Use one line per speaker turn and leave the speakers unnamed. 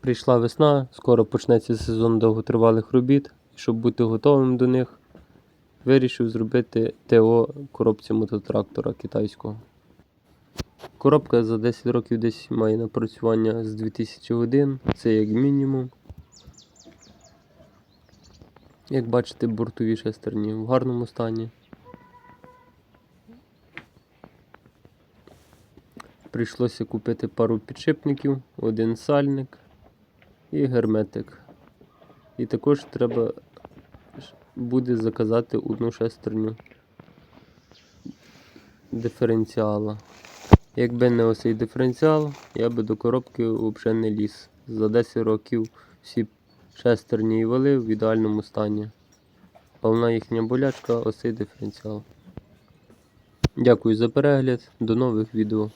Прийшла весна, скоро почнеться сезон довготривалих робіт. і Щоб бути готовим до них, вирішив зробити ТО коробці мототрактора китайського. Коробка за 10 років десь має напрацювання з 2000 годин, це як мінімум. Як бачите, бортові шестерні в гарному стані. Прийшлося купити пару підшипників, один сальник і герметик. І також треба буде заказати одну шестерню диференціала. Якби не оцей диференціал, я би до коробки взагалі не ліз. За 10 років всі шестерні і вали в ідеальному стані. Головна їхня болячка оцей диференціал. Дякую за перегляд, до нових відео.